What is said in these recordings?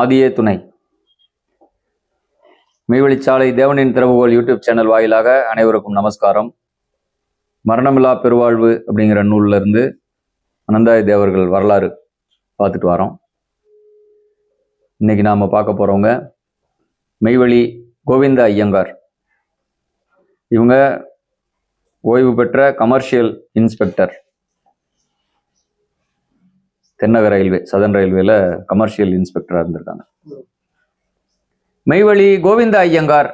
ஆதியே துணை. மெய்வழிச்சாலை தேவனின் திறவுகோல் யூடியூப் சேனல் வாயிலாக அனைவருக்கும் நமஸ்காரம். மரணமில்லா பெருவாழ்வு அப்படிங்கிற நூல்லேருந்து அனந்தாய தேவர்கள் வரலாறு பார்த்துட்டு வரோம். இன்னைக்கு நாம பார்க்க போறவங்க மெய்வழி கோவிந்த ஐயங்கார். இவங்க ஓய்வு பெற்ற கமர்ஷியல் இன்ஸ்பெக்டர் தென்னக ரயில்வே சதன் ரயில்வேல கமர்ஷியல் இன்ஸ்பெக்டராக இருந்திருக்காங்க. மெய்வழி கோவிந்த ஐயங்கார்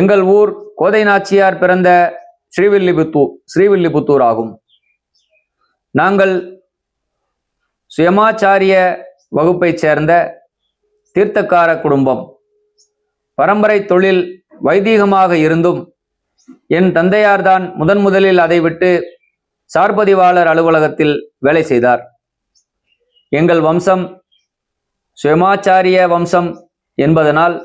எங்கள் ஊர் கோதை நாச்சியார் பிறந்த ஸ்ரீவில்லிபுத்தூர் ஸ்ரீவில்லிபுத்தூர் ஆகும். நாங்கள் சுயமாச்சாரிய வகுப்பைச் சேர்ந்த தீர்த்தக்கார குடும்பம். பரம்பரை தொழில் வைதீகமாக இருந்தும் என் தந்தையார்தான் முதன் முதலில் அதை விட்டு சார்பதிவாளர் அலுவலகத்தில் வேலை செய்தார். எங்கள் வம்சம் சுயமாச்சாரிய வம்சம் என்பதனால்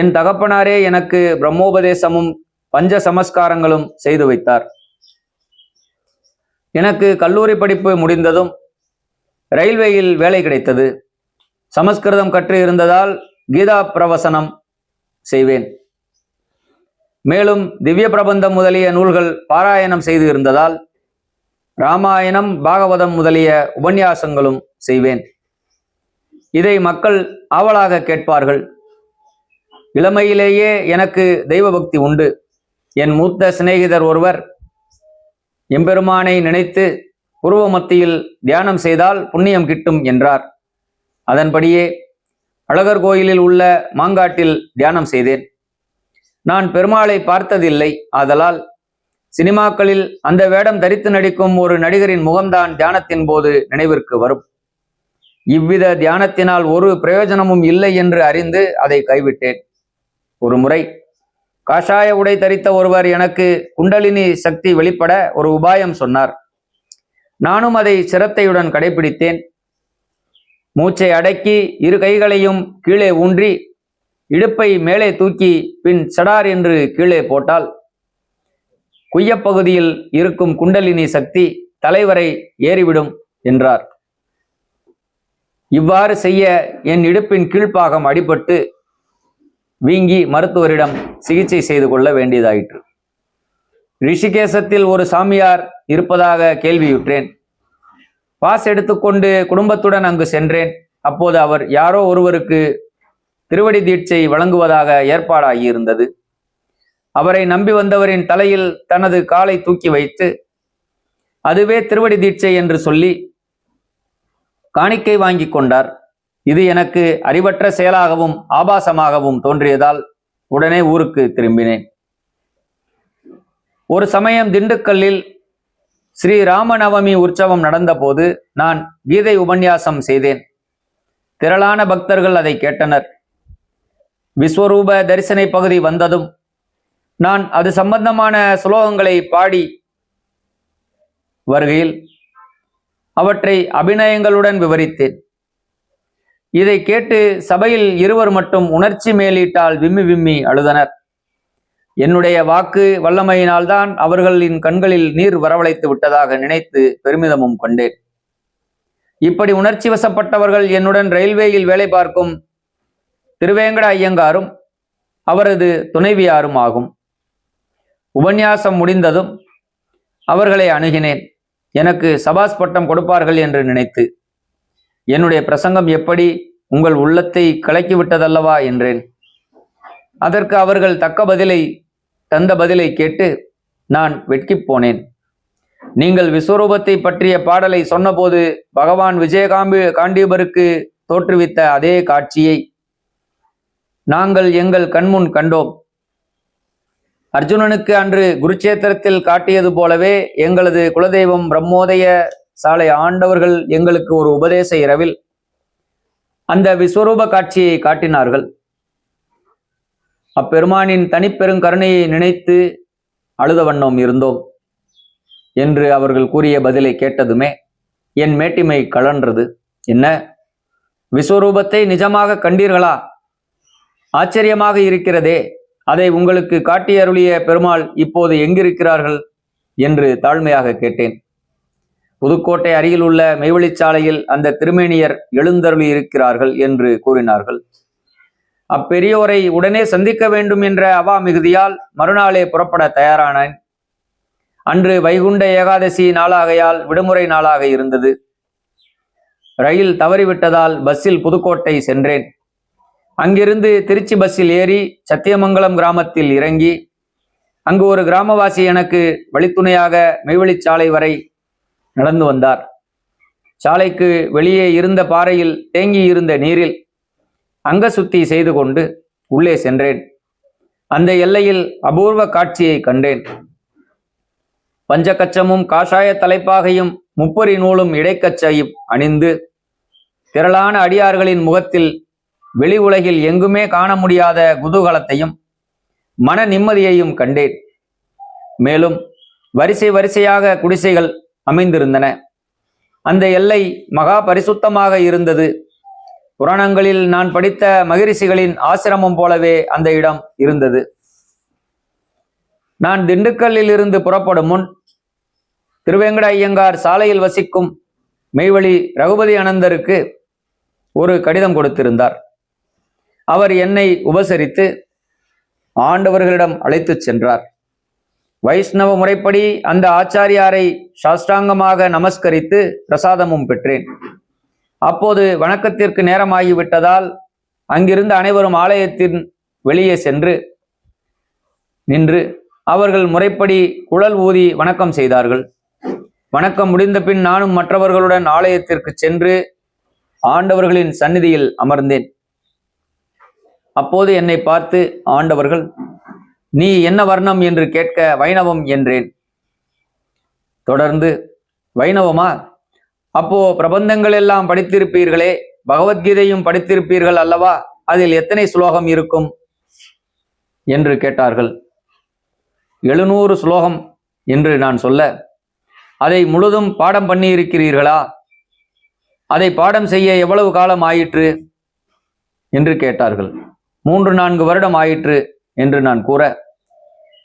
என் தகப்பனாரே எனக்கு பிரம்மோபதேசமும் பஞ்ச சமஸ்காரங்களும் செய்து வைத்தார். எனக்கு கல்லூரி படிப்பு முடிந்ததும் ரயில்வேயில் வேலை கிடைத்தது. சமஸ்கிருதம் கற்று இருந்ததால் கீதா பிரவசனம் செய்வேன். மேலும் திவ்ய பிரபந்தம் முதலிய நூல்கள் பாராயணம் செய்து இருந்ததால் ராமாயணம் பாகவதம் முதலிய உபன்யாசங்களும் செய்வேன். இதை மக்கள் ஆவலாக கேட்பார்கள். இளமையிலேயே எனக்கு தெய்வ பக்தி உண்டு. என் மூத்த சிநேகிதர் ஒருவர் எம்பெருமானை நினைத்து உருவ மத்தியில் தியானம் செய்தால் புண்ணியம் கிட்டும் என்றார். அதன்படியே அழகர் கோயிலில் உள்ள மாங்காட்டில் தியானம் செய்தேன். நான் பெருமாளை பார்த்ததில்லை. ஆதலால் சினிமாக்களில் அந்த வேடம் தரித்து நடிக்கும் ஒரு நடிகரின் முகம்தான் தியானத்தின் போது நினைவிற்கு வரும். இவ்வித தியானத்தினால் ஒரு பிரயோஜனமும் இல்லை என்று அறிந்து அதை கைவிட்டேன். ஒரு முறை காஷாய உடை தரித்த ஒருவர் எனக்கு குண்டலினி சக்தி வெளிப்பட ஒரு உபாயம் சொன்னார். நானும் அதை சிரத்தையுடன் கடைபிடித்தேன். மூச்சை அடக்கி இரு கைகளையும் கீழே ஊன்றி இடுப்பை மேலே தூக்கி பின் சடார் என்று கீழே போட்டால் குய்யப்பகுதியில் இருக்கும் குண்டலினி சக்தி தலைவரை ஏறிவிடும் என்றார். இவ்வாறு செய்ய என் இடுப்பின் கீழ்ப்பாகம் அடிபட்டு வீங்கி மருத்துவரிடம் சிகிச்சை செய்து கொள்ள வேண்டியதாயிற்று. ரிஷிகேசத்தில் ஒரு சாமியார் இருப்பதாக கேள்வியுற்றேன். பாஸ் எடுத்துக்கொண்டு குடும்பத்துடன் அங்கு சென்றேன். அப்போது அவர் யாரோ ஒருவருக்கு திருவடி தீட்சை வழங்குவதாக ஏற்பாடாகியிருந்தது. அவரை நம்பி வந்தவரின் தலையில் தனது காலை தூக்கி வைத்து அதுவே திருவடி தீட்சை என்று சொல்லி காணிக்கை வாங்கி கொண்டார். இது எனக்கு அறிவற்ற செயலாகவும் ஆபாசமாகவும் தோன்றியதால் உடனே ஊருக்கு திரும்பினேன். ஒரு சமயம் திண்டுக்கல்லில் ஸ்ரீ ராமநவமி உற்சவம் நடந்தபோது நான் கீதை உபன்யாசம் செய்தேன். திரளான பக்தர்கள் அதை கேட்டனர். விஸ்வரூப தரிசனை பகுதி வந்ததும் நான் அது சம்பந்தமான சுலோகங்களை பாடி வருகையில் அவற்றை அபிநயங்களுடன் விவரித்தேன். இதை கேட்டு சபையில் இருவர் மட்டும் உணர்ச்சி மேலீட்டால் விம்மி விம்மி அழுதனர். என்னுடைய வாக்கு வல்லமையினால்தான் அவர்களின் கண்களில் நீர் வரவழைத்து விட்டதாக நினைத்து பெருமிதமும் கொண்டேன். இப்படி உணர்ச்சி வசப்பட்டவர்கள் என்னுடன் ரயில்வேயில் வேலை பார்க்கும் திருவேங்கட ஐயங்காரும் அவரது துணைவியாரும் ஆகும் உபன்யாசம் முடிந்ததும் அவர்களை அணுகினேன். எனக்கு சபாஸ் பட்டம் கொடுப்பார்கள் என்று நினைத்து என்னுடைய பிரசங்கம் எப்படி உங்கள் உள்ளத்தை கலக்கிவிட்டதல்லவா என்றேன். அதற்கு அவர்கள் தக்க பதிலை தந்த பதிலை கேட்டு நான் வெட்கிப் போனேன். நீங்கள் விஸ்வரூபத்தை பற்றிய பாடலை சொன்னபோது பகவான் விஜயகாம்பி காண்டீபருக்கு தோற்றுவித்த அதே காட்சியை நாங்கள் எங்கள் கண்முன் கண்டோம். அர்ஜுனனுக்கு அன்று குருச்சேத்திரத்தில் காட்டியது போலவே எங்களது குலதெய்வம் பிரம்மோதய சாலை ஆண்டவர்கள் எங்களுக்கு ஒரு உபதேச இரவில் அந்த விஸ்வரூப காட்சியை காட்டினார்கள். அப்பெருமானின் தனிப்பெருங்கருணையை நினைத்து அழுத வண்ணம் இருந்தோம் என்று அவர்கள் கூறிய பதிலை கேட்டதுமே என் மேட்டிமை கழன்றது என்ன? விஸ்வரூபத்தை நிஜமாக கண்டீர்களா? ஆச்சரியமாக இருக்கிறதே. அதை உங்களுக்கு காட்டியருளிய பெருமாள் இப்போது எங்கிருக்கிறார்கள்? என்று தாழ்மையாக கேட்டேன். புதுக்கோட்டை அருகில் உள்ள மெய்வழிச்சாலையில் அந்த திருமேனியர் எழுந்தருளி இருக்கிறார்கள் என்று கூறினார்கள். அப்பெரியோரை உடனே சந்திக்க வேண்டும் என்ற அவா மிகுதியால் மறுநாளே புறப்பட தயாரானேன். அன்று வைகுண்ட ஏகாதசி நாளாகையால் விடுமுறை நாளாக இருந்தது. ரயில் தவறிவிட்டதால் பஸ்ஸில் புதுக்கோட்டை சென்றேன். அங்கிருந்து திருச்சி பஸ்ஸில் ஏறி சத்தியமங்கலம் கிராமத்தில் இறங்கி அங்கு ஒரு கிராமவாசி எனக்கு வழித்துணையாக மெய்வழிச்சாலை வரை நடந்து வந்தார். சாலைக்கு வெளியே இருந்த பாறையில் தேங்கி இருந்த நீரில் அங்க சுத்தி செய்து கொண்டு உள்ளே சென்றேன். அந்த எல்லையில் அபூர்வ காட்சியை கண்டேன். பஞ்சகச்சமும் காஷாய தலைப்பாகையும் முப்பரி நூலும் இடைக்கச்சையும் அணிந்து திரளான அடியார்களின் முகத்தில் வெளி உலகில் எங்குமே காண முடியாத குதூகலத்தையும் மன நிம்மதியையும் கண்டேன். மேலும் வரிசை வரிசையாக குடிசைகள் அமைந்திருந்தன. அந்த எல்லை மகா பரிசுத்தமாக இருந்தது. புராணங்களில் நான் படித்த மகிரிஷிகளின் ஆசிரமம் போலவே அந்த இடம் இருந்தது. நான் திண்டுக்கல்லில் இருந்து புறப்படும் முன் திருவேங்கட ஐயங்கார் சாலையில் வசிக்கும் மெய்வழி ரகுபதி அனந்தருக்கு ஒரு கடிதம் கொடுத்திருந்தார். அவர் என்னை உபசரித்து ஆண்டவர்களிடம் அழைத்துச் சென்றார். வைஷ்ணவ முறைப்படி அந்த ஆச்சாரியாரை சாஷ்டாங்கமாக நமஸ்கரித்து பிரசாதமும் பெற்றேன். அப்போது வணக்கத்திற்கு நேரமாகிவிட்டதால் அங்கிருந்த அனைவரும் ஆலயத்தின் வெளியே சென்று நின்று அவர்கள் முறைப்படி குழல் ஊதி வணக்கம் செய்தார்கள். வணக்கம் முடிந்த பின் நானும் மற்றவர்களுடன் ஆலயத்திற்கு சென்று ஆண்டவர்களின் சந்நிதியில் அமர்ந்தேன். அப்போது என்னை பார்த்து ஆண்டவர்கள் நீ என்ன வர்ணம் என்று கேட்க வைணவம் என்றேன். தொடர்ந்து வைணவமா? அப்போ பிரபந்தங்கள் எல்லாம் படித்திருப்பீர்களே பகவத்கீதையும் படித்திருப்பீர்கள் அல்லவா? அதில் எத்தனை ஸ்லோகம் இருக்கும்? என்று கேட்டார்கள். எழுநூறு ஸ்லோகம் என்று நான் சொல்ல அதை முழுதும் பாடம் பண்ணி இருக்கிறீர்களா அதை பாடம் செய்ய எவ்வளவு காலம் ஆயிற்று? என்று கேட்டார்கள். மூன்று நான்கு வருடம் ஆயிற்று என்று நான் கூற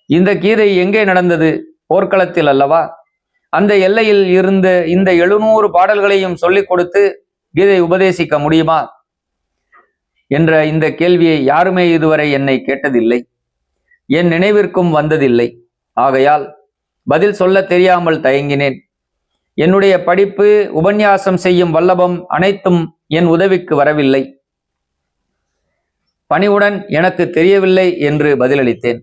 இந்த கீதை எங்கே நடந்தது? போர்க்களத்தில் அல்லவா? அந்த எல்லையில் இருந்த இந்த எழுநூறு பாடல்களையும் சொல்லிக் கொடுத்து கீதை உபதேசிக்க முடியுமா? என்ற இந்த கேள்வியை யாருமே இதுவரை என்னை கேட்டதில்லை. என் நினைவிற்கும் வந்ததில்லை. ஆகையால் பதில் சொல்ல தெரியாமல் தயங்கினேன். என்னுடைய படிப்பு உபன்யாசம் செய்யும் வல்லபம் அனைத்தும் என் உதவிக்கு வரவில்லை. பணிவுடன் எனக்கு தெரியவில்லை என்று பதிலளித்தேன்.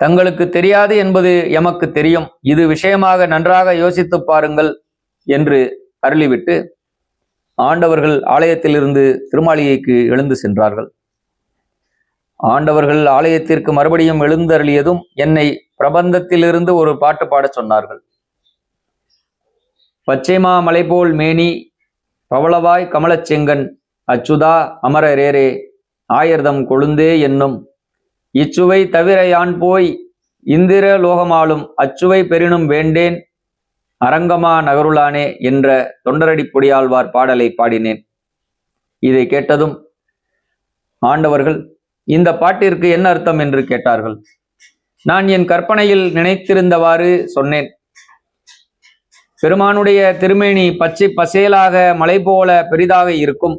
தங்களுக்கு தெரியாது என்பது எமக்கு தெரியும். இது விஷயமாக நன்றாக யோசித்து பாருங்கள் என்று அருளிவிட்டு ஆண்டவர்கள் ஆலயத்திலிருந்து திருமாளிகைக்கு எழுந்து சென்றார்கள். ஆண்டவர்கள் ஆலயத்திற்கு மறுபடியும் எழுந்தருளியதும் என்னை பிரபந்தத்திலிருந்து ஒரு பாட்டு பாடச் சொன்னார்கள். பச்சைமா மலை போல் மேனி பவளவாய் கமலச்செங்கன் அச்சுதா அமரரேரே ஆயர்தம் கொழுந்தே என்னும். இச்சுவை தவிர யான் போய் இந்திர லோகமாலும் அச்சுவை பெரினும் வேண்டேன். அரங்கமா நகருளானே என்ற தொண்டரடி பொடியாழ்வார் பாடலை பாடினேன். இதை கேட்டதும் ஆண்டவர்கள் இந்த பாட்டிற்கு என்ன அர்த்தம் என்று கேட்டார்கள். நான் என் கற்பனையில் நினைத்திருந்தவாறு சொன்னேன். பெருமானுடைய திருமேனி பச்சை பசேலாக மலை போல பெரிதாக இருக்கும்.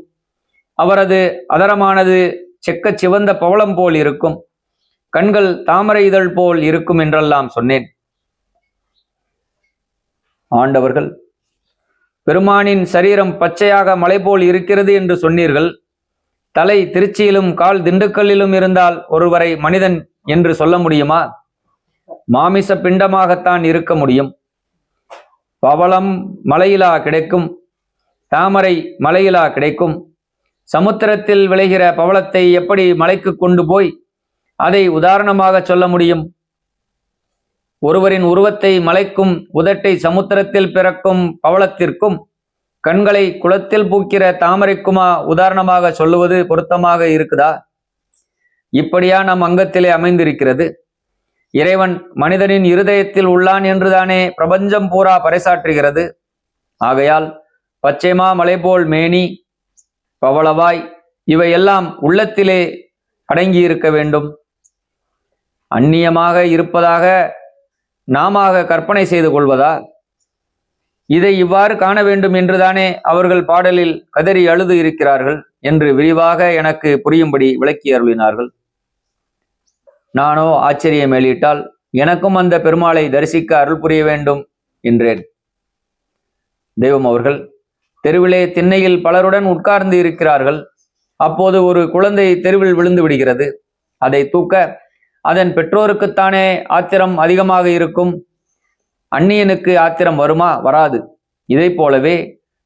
அவரது அதரமானது செக்க சிவந்த பவளம் போல் இருக்கும். கண்கள் தாமரை இதழ் போல் இருக்கும் என்றெல்லாம் சொன்னேன். ஆண்டவர்கள் பெருமானின் சரீரம் பச்சையாக மலை போல் இருக்கிறது என்று சொன்னீர்கள். தலை திருச்சியிலும் கால் திண்டுக்கல்லிலும் இருந்தால் ஒருவரை மனிதன் என்று சொல்ல முடியுமா? மாமிச பிண்டமாகத்தான் இருக்க முடியும். பவளம் மலையிலா கிடைக்கும் தாமரை மலையிலா கிடைக்கும். சமுத்திரத்தில் விளைகிற பவளத்தை எப்படி மலைக்கு கொண்டு போய் அதை உதாரணமாக சொல்ல முடியும்? ஒருவரின் உருவத்தை மலைக்கும் உதட்டை சமுத்திரத்தில் பிறக்கும் பவளத்திற்கும் கண்களை குளத்தில் பூக்கிற தாமரைக்குமா உதாரணமாக சொல்லுவது பொருத்தமாக இருக்குதா? இப்படியா நம் அங்கத்திலே அமைந்திருக்கிறது. இறைவன் மனிதனின் இருதயத்தில் உள்ளான் என்றுதானே பிரபஞ்சம் பூரா பறைசாற்றுகிறது. ஆகையால் பச்சைமா மலை போல் மேனி பவளவாய் இவையெல்லாம் உள்ளத்திலே அடங்கி இருக்க வேண்டும். அந்நியமாக இருப்பதாக நாம கற்பனை செய்து கொள்வதா? இதை இவ்வாறு காண வேண்டும் என்றுதானே அவர்கள் பாடலில் கதறி அழுது இருக்கிறார்கள் என்று விரிவாக எனக்கு புரியும்படி விளக்கி அருளினார்கள். நானோ ஆச்சரியம் மேலிட்டால் எனக்கும் அந்த பெருமாளை தரிசிக்க அருள் புரிய வேண்டும் என்றேன். தெய்வம் அவர்கள் தெருவிலே திண்ணையில் பலருடன் உட்கார்ந்து இருக்கிறார்கள். அப்போது ஒரு குழந்தை தெருவில் விழுந்து விடுகிறது. அதை தூக்க அதன் பெற்றோருக்குத்தானே ஆத்திரம் அதிகமாக இருக்கும்? அந்நியனுக்கு ஆத்திரம் வருமா? வராது. இதை போலவே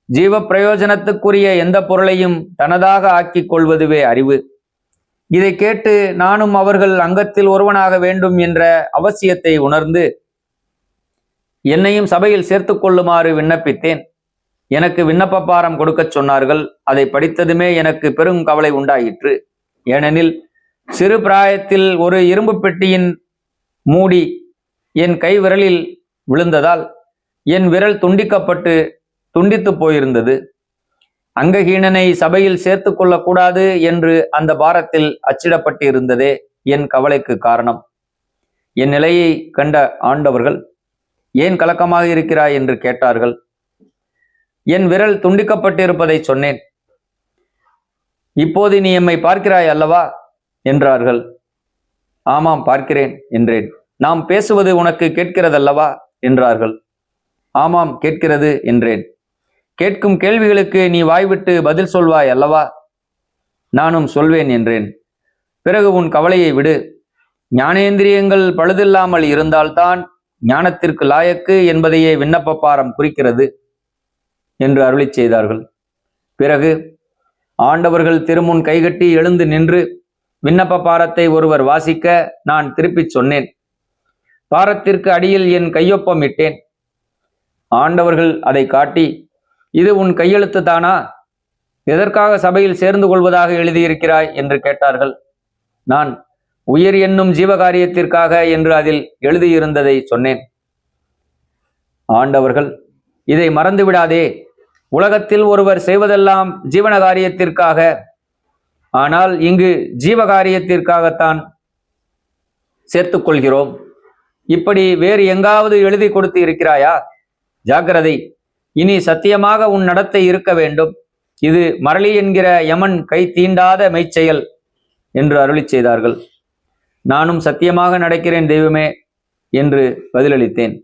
ஜீவ பிரயோஜனத்துக்குரிய எந்த பொருளையும் தனதாக ஆக்கிக் கொள்வதுவே அறிவு. இதை கேட்டு நானும் அவர்கள் அங்கத்தில் ஒருவனாக வேண்டும் என்ற அவசியத்தை உணர்ந்து என்னையும் சபையில் சேர்த்து கொள்ளுமாறு விண்ணப்பித்தேன். எனக்கு விண்ணப்ப பாரம் கொடுக்கச் சொன்னார்கள். அதை படித்ததுமே எனக்கு பெரும் கவலை உண்டாயிற்று. ஏனெனில் சிறு பிராயத்தில் ஒரு இரும்பு பெட்டியின் மூடி என் கை விரலில் விழுந்ததால் என் விரல் துண்டிக்கப்பட்டு துண்டித்து போயிருந்தது. அங்கஹீனனை சபையில் சேர்த்து கொள்ளக்கூடாது என்று அந்த பாரத்தில் அச்சிடப்பட்டிருந்ததே என் கவலைக்கு காரணம். என் நிலையை கண்ட ஆண்டவர்கள் ஏன் கலக்கமாக இருக்கிறாய்? என்று கேட்டார்கள். என் விரல் துண்டிக்கப்பட்டிருப்பதை சொன்னேன். இப்போது நீ எம்மை பார்க்கிறாய் அல்லவா? என்றார்கள். ஆமாம் பார்க்கிறேன் என்றேன். நாம் பேசுவது உனக்கு கேட்கிறதல்லவா? என்றார்கள். ஆமாம் கேட்கிறது என்றேன். கேட்கும் கேள்விகளுக்கு நீ வாய்விட்டு பதில் சொல்வாய் அல்லவா? நானும் சொல்வேன் என்றேன். பிறகு உன் கவலையை விடு. ஞானேந்திரியங்கள் பழுதில்லாமல் இருந்தால்தான் ஞானத்திற்கு லாயக்கு என்பதையே விண்ணப்ப பாரம் குறிக்கிறது. என்று அருளிச் செய்தார்கள். பிறகு ஆண்டவர்கள் திருமுன் கைகட்டி எழுந்து நின்று விண்ணப்ப பாரத்தை ஒருவர் வாசிக்க நான் திருப்பிச் சொன்னேன். பாரத்திற்கு அடியில் என் கையொப்பம் இட்டேன். ஆண்டவர்கள் அதை காட்டி இது உன் கையெழுத்து தானா? எதற்காக சபையில் சேர்ந்து கொள்வதாக எழுதியிருக்கிறாய்? என்று கேட்டார்கள். நான் உயிர் என்னும் ஜீவகாரியத்திற்காக என்று அதில் எழுதியிருந்ததை சொன்னேன். ஆண்டவர்கள் இதை மறந்து விடாதே உலகத்தில் ஒருவர் செய்வதெல்லாம் ஜீவன காரியத்திற்காக ஆனால் இங்கு ஜீவகாரியத்திற்காகத்தான் சேர்த்துக்கொள்கிறோம் இப்படி வேறு எங்காவது எழுதி கொடுத்து இருக்கிறாயா? ஜாக்கிரதை. இனி சத்தியமாக உன் நடத்தை இருக்க வேண்டும். இது மரளி என்கிற யமன் கை தீண்டாத மெய்ச்செயல் என்று அருளிச் செய்தார்கள். நானும் சத்தியமாக நடக்கிறேன் தெய்வமே என்று பதிலளித்தேன்.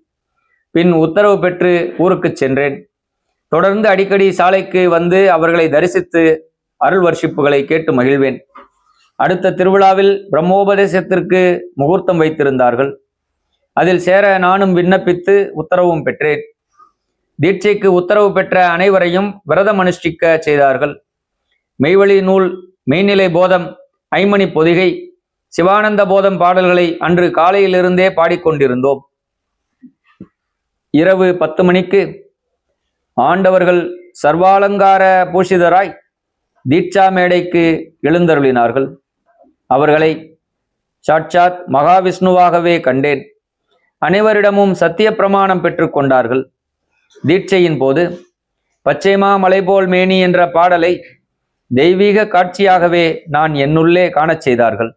பின் உத்தரவு பெற்று ஊருக்குச் சென்றேன். தொடர்ந்து அடிக்கடி சாலைக்கு வந்து அவர்களை தரிசித்து அருள் வர்ஷிப்புகளை கேட்டு மகிழ்வேன். அடுத்த திருவிழாவில் பிரம்மோபதேசத்திற்கு முகூர்த்தம் வைத்திருந்தார்கள். அதில் சேர நானும் விண்ணப்பித்து உத்தரவும் பெற்றேன். தீட்சைக்கு உத்தரவு பெற்ற அனைவரையும் விரதம் அனுஷ்டிக்க செய்தார்கள். மெய்வழி நூல் மெய்நிலை போதம் ஐமணி பொதிகை சிவானந்த போதம் பாடல்களை அன்று காலையிலிருந்தே பாடிக்கொண்டிருந்தோம். இரவு பத்து மணிக்கு ஆண்டவர்கள் சர்வாலங்கார பூஷிதராய் தீட்சா மேடைக்கு எழுந்தருளினார்கள். அவர்களை சாட்சாத் மகாவிஷ்ணுவாகவே கண்டேன். அனைவரிடமும் சத்திய பிரமாணம் பெற்றுக்கொண்டார்கள் தீட்சையின் போது பச்சைமா மலைபோல் மேனி என்ற பாடலை தெய்வீக காட்சியாகவே நான் என்னுள்ளே காணச் செய்தார்கள்.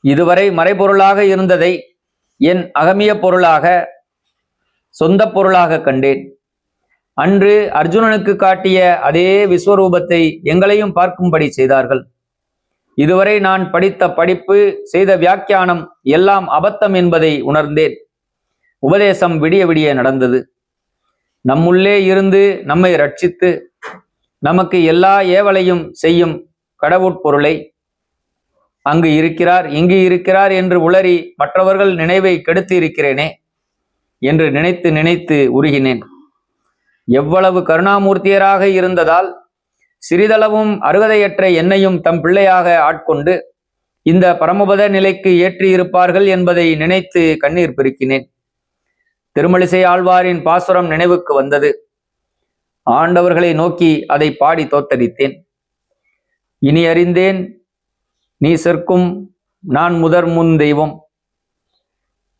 இதுவரை மறைபொருளாக இருந்ததை என் அகமிய பொருளாக சொந்த பொருளாக கண்டேன். அன்று அர்ஜுனனுக்கு காட்டிய அதே விஸ்வரூபத்தை எங்களையும் பார்க்கும்படி செய்தார்கள். இதுவரை நான் படித்த படிப்பு செய்த வியாக்கியானம் எல்லாம் அபத்தம் என்பதை உணர்ந்தேன். உபதேசம் விடிய விடிய நடந்தது. நம்முள்ளே இருந்து நம்மை ரட்சித்து நமக்கு எல்லா ஏவலையும் செய்யும் கடவுட்பொருளை அங்கு இருக்கிறார் இங்கு இருக்கிறார் என்று உளறி மற்றவர்கள் நினைவை கெடுத்து இருக்கிறேனே என்று நினைத்து நினைத்து உருகினேன். எவ்வளவு கருணாமூர்த்தியராக இருந்ததால் சிறிதளவும் அருகதையற்ற என்னையும் தம் பிள்ளையாக ஆட்கொண்டு இந்த பரமபத நிலைக்கு ஏற்றியிருப்பார்கள் என்பதை நினைத்து கண்ணீர் பெருக்கினேன். திருமலிசை ஆழ்வாரின் பாசுரம் நினைவுக்கு வந்தது. ஆண்டவர்களை நோக்கி அதை பாடி தோத்தரித்தேன். இனி அறிந்தேன் நீ செற்கும் நான் முதற் முன் தெய்வம்.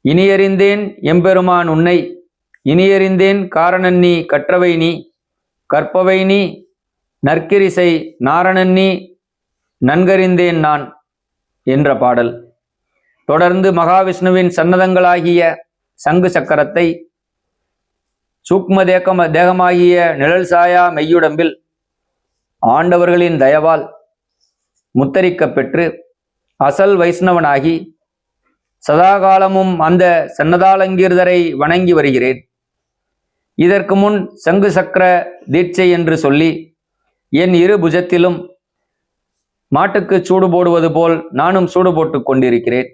இனியறிந்தேன் எம்பெருமான் உன்னை. இனியறிந்தேன் காரணன் நீ கற்றவை நீ. கற்பவை நீ நற்கிரிசை நாரணன் நீ. நன்கறிந்தேன் நான் என்ற பாடல். தொடர்ந்து மகாவிஷ்ணுவின் சன்னதங்களாகிய சங்கு சக்கரத்தை சூக்ம தேகம் தேகமாகிய நிழல் சாயா மெய்யுடம்பில் ஆண்டவர்களின் தயவால் முத்தரிக்கப் பெற்று அசல் வைஷ்ணவனாகி சதாகாலமும் அந்த சன்னதாலங்கீர்தரை வணங்கி வருகிறேன். இதற்கு முன் சங்கு சக்கர தீட்சை என்று சொல்லி என் இரு புஜத்திலும் மாட்டுக்கு சூடு போடுவது போல் நானும் சூடு போட்டுக் கொண்டிருக்கிறேன்.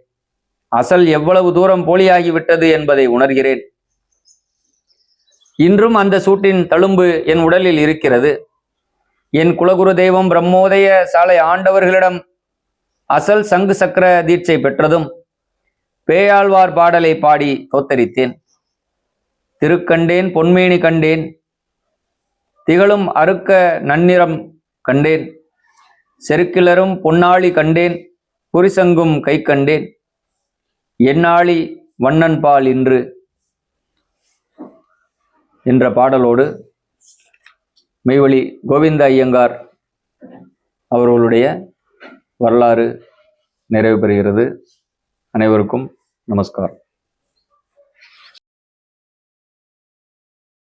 அசல் எவ்வளவு தூரம் போலியாகிவிட்டது என்பதை உணர்கிறேன். இன்றும் அந்த சூட்டின் தழும்பு என் உடலில் இருக்கிறது. என் குலகுரு தெய்வம் பிரம்மோதய சாலை ஆண்டவர்களிடம் அசல் சங்கு சக்கர தீட்சை பெற்றதும் பேயாழ்வார் பாடலை பாடி தோத்தரித்தேன். திருக்கண்டேன் பொன்மேனி கண்டேன். திகழும் அருக்க நன்னிறம் கண்டேன். செருக்கிலரும் பொன்னாளி கண்டேன். புரிசங்கும் கை கண்டேன். என்னாளி வண்ணன் பால் இன்று என்ற பாடலோடு மெய்வழி கோவிந்த ஐயங்கார் அவர்களுடைய வரலாறு நிறைவு பெறுகிறது. அனைவருக்கும் நமஸ்காரம்